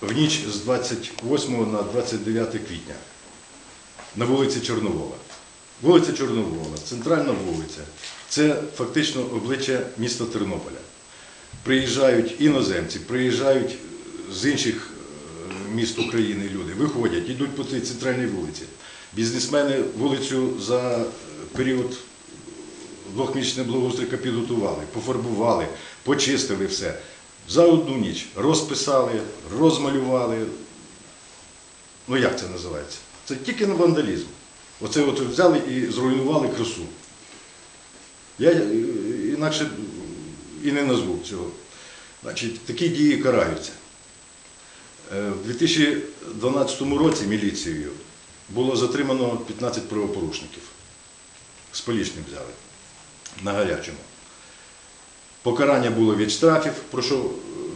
в ніч з 28 на 29 квітня на вулиці Чорновола. Вулиця Чорновола, центральна вулиця. Це фактично обличчя міста Тернополя. Приїжджають іноземці, приїжджають з інших е, міст України люди, виходять, йдуть по цій центральній вулиці. Бізнесмени вулицю за період двохмісячного благоустройка підготували, пофарбували, почистили все. За одну ніч розписали, розмалювали. Ну як це називається? Це тільки на вандалізм. Оце от взяли і зруйнували красу. Я е, інакше і не назву цього. Значить, такі дії караються. Е, В 2012 році міліцією було затримано 15 правопорушників. З полічним взяли на гарячому. Покарання було від штрафів, про що е,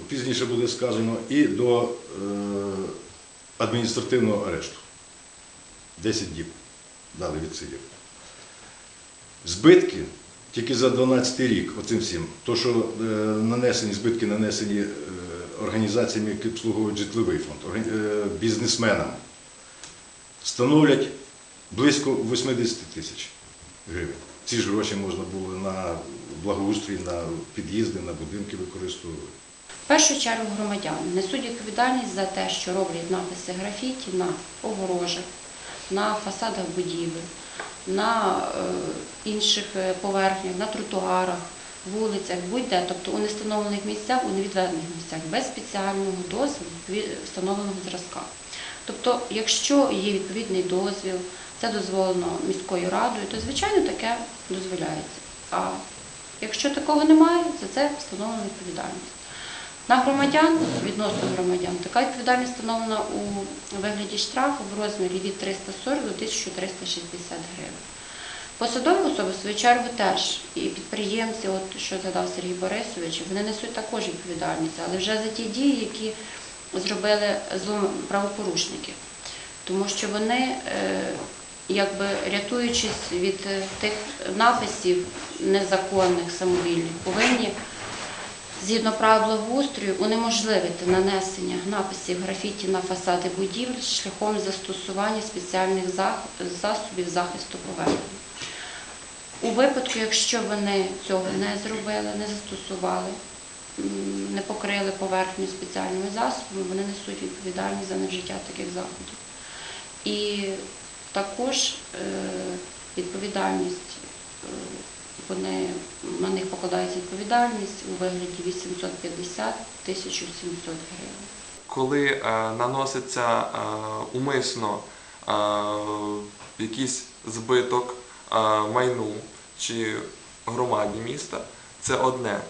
пізніше буде сказано, і до е, адміністративного арешту. 10 діб дали відсидів. Збитки тільки за 12 рік, оцим всім, то, що е, нанесені збитки нанесені організаціями, які обслуговують житловий фонд, бізнесменам, становлять близько 80 тисяч гривень. Ці ж гроші можна було на благоустрій, на під'їзди, на будинки використовувати. В першу чергу громадяни несуть відповідальність за те, що роблять написи графіті на огорожах, на фасадах будівель, на е, інших е, поверхнях, на тротуарах, вулицях, будь-де, тобто у нестановлених місцях, у невідведених місцях, без спеціального дозволу встановленого зразка. Тобто, якщо є відповідний дозвіл, це дозволено міською радою, то звичайно таке дозволяється. А якщо такого немає, за це встановлена відповідальність. На громадян, відносно громадян, така відповідальність встановлена у вигляді штрафу в розмірі від 340 до 1360 гривень. Посадові особи, в свою чергу, теж і підприємці, от що згадав Сергій Борисович, вони несуть також відповідальність, але вже за ті дії, які зробили правопорушники. Тому що вони, е, якби рятуючись від е, тих написів незаконних, самовільних, повинні згідно правил благоустрою унеможливити нанесення написів графіті на фасади будівель шляхом застосування спеціальних засобів захисту поверхні. У випадку, якщо вони цього не зробили, не застосували, не покрили поверхню спеціальними засобами, вони несуть відповідальність за невжиття таких заходів. І також е, відповідальність, е, вони, на них покладається відповідальність у вигляді 850 1700 гривень. коли е, наноситься умисно якийсь збиток майну чи громаді міста, це одне.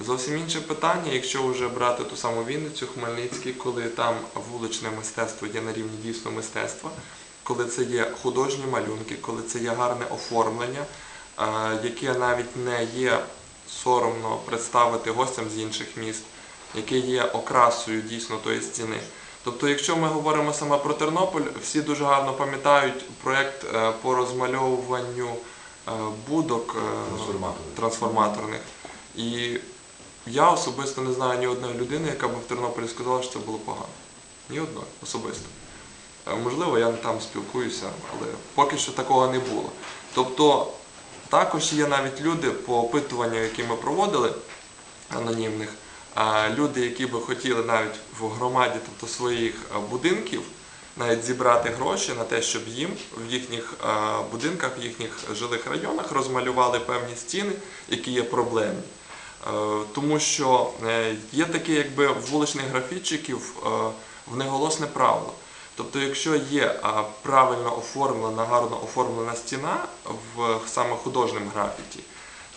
Зовсім інше питання, якщо вже брати ту саму Вінницю, Хмельницький, коли там вуличне мистецтво є на рівні дійсно мистецтва, коли це є художні малюнки, коли це є гарне оформлення, е, яке навіть не є соромно представити гостям з інших міст, яке є окрасою дійсно тої стіни. Тобто, якщо ми говоримо саме про Тернопіль, всі дуже гарно пам'ятають проєкт е, по розмальовуванню е, будок Трансформаторних. трансформаторних. І я особисто не знаю ні одної людини, яка б в Тернополі сказала, що це було погано. Ні одної особисто. Е, Можливо, я там спілкуюся, але поки що такого не було. Тобто також є навіть люди по опитуванню, які ми проводили анонімних, люди, які би хотіли навіть в громаді, тобто своїх е, будинків, навіть зібрати гроші на те, щоб їм в їхніх е, будинках, в їхніх жилих районах розмалювали певні стіни, які є проблемні. Е, Тому що е, є таке, якби вуличних графітчиків е, в неголосне правило. Тобто, якщо є правильно оформлена, гарно оформлена стіна в саме художнім графіті,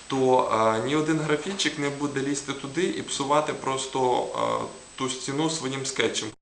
то ні один графічик не буде лізти туди і псувати просто ту стіну своїм скетчем.